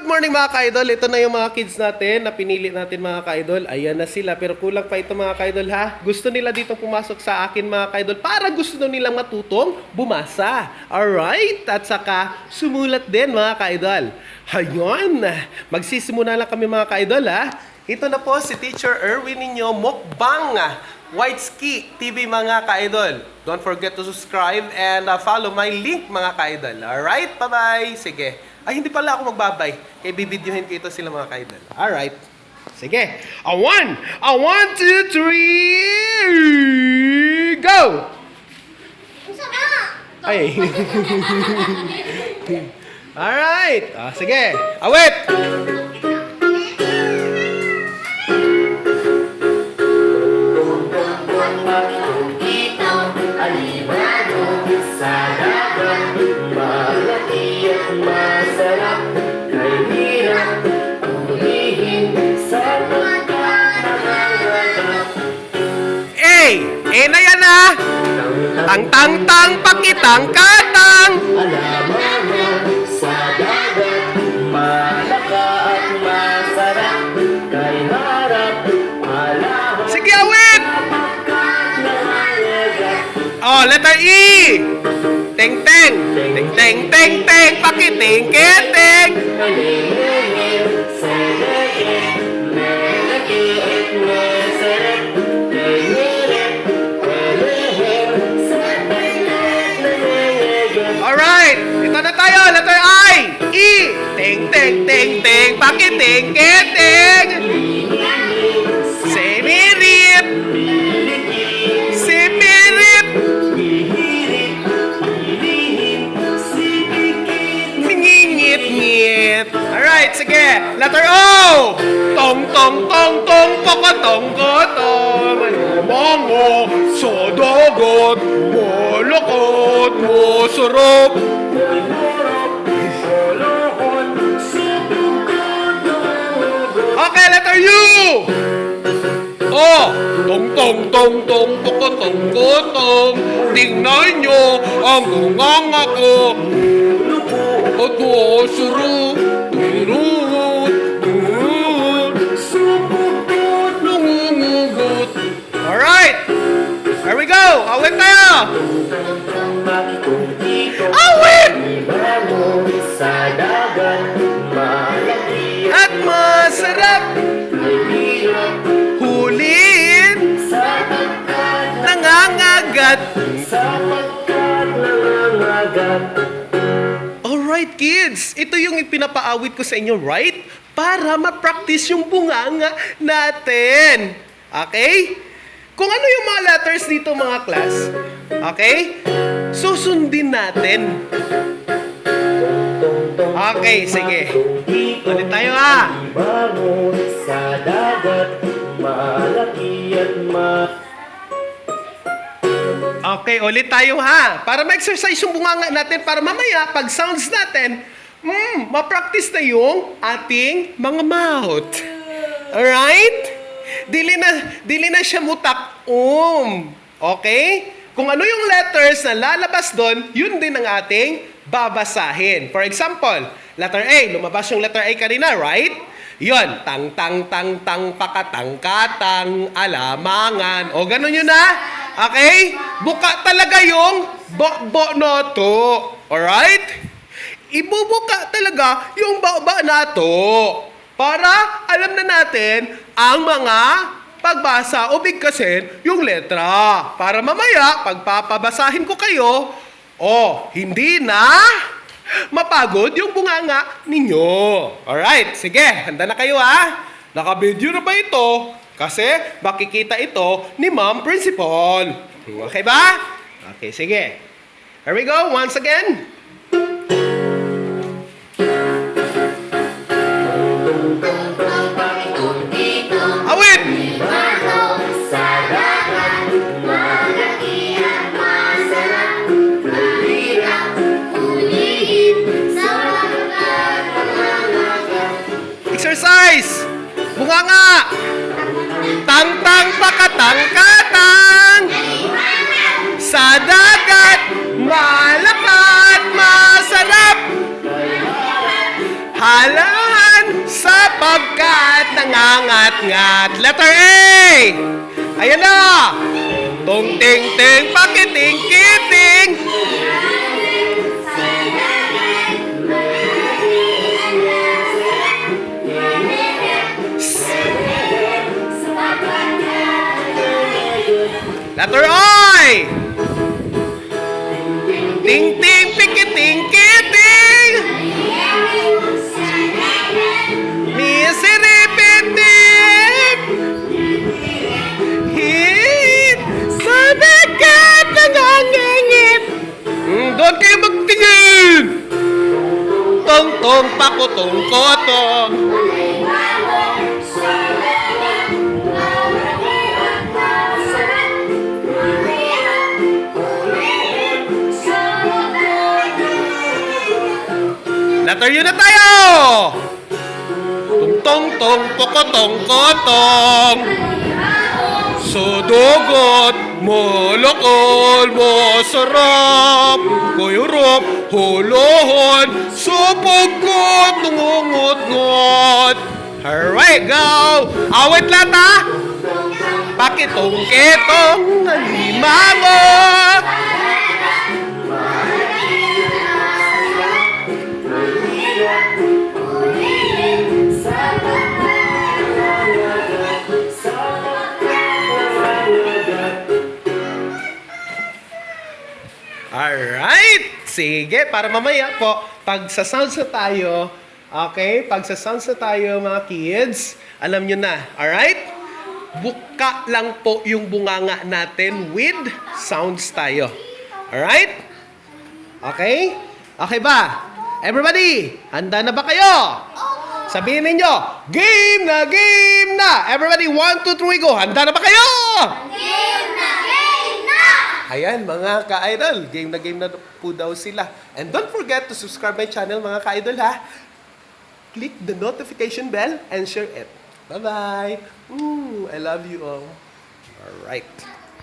Good morning mga ka-idol. Ito na yung mga kids natin na pinili natin mga ka-idol. Ayan na sila. Pero kulang pa ito mga ka-idol ha. Gusto nila dito pumasok sa akin mga ka-idol para gusto nilang matutong bumasa. Alright? At saka sumulat din mga ka-idol. Hayon! Magsisimula lang kami mga ka-idol ha. Ito na po si Teacher Erwin ninyo Mukbang White Ski TV mga ka-idol. Don't forget to subscribe and uh, follow my link mga ka-idol. Alright? Bye-bye! Sige. Ay, hindi pala ako magbabay. Kaya bibidyohin ko ito sila mga ka-idol. Alright. Sige. A one! A one, two, three! Go! Ay. Alright. Ah, sige. Awit! A na yan ah! Tang tang tang pakitang katang! Alaman Oh, letter E! Teng teng! Teng teng teng teng! Pakiting keteng! Alright! Ito na tayo! Letter I! E! Teng teng teng teng! Pakiting Letter O! Tong tong tong tong pakatong katong Mango sa dagat Malakot mo sarap Okay, letter U! Oh! Tong tong tong tong pakatong katong Tingnan nyo ang gunganga ko At masarap Turut Here we go! Awit tayo! Awit! At masarap Huliin nangangagat. Alright kids, ito yung ipinapaawit ko sa inyo, right? Para ma-practice yung bunganga natin. Okay? Kung ano yung mga letters dito mga class, okay? Susundin natin. Okay, sige. Ulit tayo ha. Bangon sa dagat, malaki at ma... Okay, ulit tayo ha. Para ma-exercise yung bunganga natin para mamaya pag sounds natin, hmm, ma-practice na yung ating mga mouth. Alright? Dili na, dili na siya mutak um. Okay? Kung ano yung letters na lalabas doon, yun din ang ating babasahin. For example, letter A, lumabas yung letter A kanina, right? Yon, tang tang tang tang pakatang katang alamangan. O ganun yun na. Okay? Buka talaga yung bo-bo na to. Alright? Ibubuka talaga yung ba na to. Para alam na natin ang mga pagbasa o bigkasin yung letra. Para mamaya, pagpapabasahin ko kayo, oh, hindi na mapagod yung bunganga ninyo. Alright, sige, handa na kayo ha? Naka-video na ba ito? Kasi makikita ito ni Ma'am Principal. Okay ba? Okay, sige. Here we go, once again. Exercise! Bunganga! Tang-tang pakatang katang! Sa dagat, malakat, masarap! Halahan sapagkat nangangat-ngat. Letter A! Ayan na! cùng tiền tiền bắt cái tiền kia tiền. Là tôi ơi. Tiền tiền Tong-tong pakutong-kotong! Letter U na tayo! Tong-tong-tong, pokotong-kotong! Sudugot, molokol, masarap, kuyurop, hulohon, supugkot, nungungot-ngot. Alright, go! Awit lahat ha! Pakitong-kitong, nalimangot! Sige, para mamaya po, pag sa sounds na tayo, okay, pag sa sounds na tayo mga kids, alam nyo na, alright? Buka lang po yung bunganga natin with sounds tayo. Alright? Okay? Okay ba? Everybody, handa na ba kayo? Sabihin ninyo, game na, game na! Everybody, one, two, three, go! Handa na ba kayo? Na! Ayan, mga ka-idol, game na game na po daw sila. And don't forget to subscribe my channel, mga ka-idol, ha? Click the notification bell and share it. Bye-bye! Ooh, I love you all. Alright.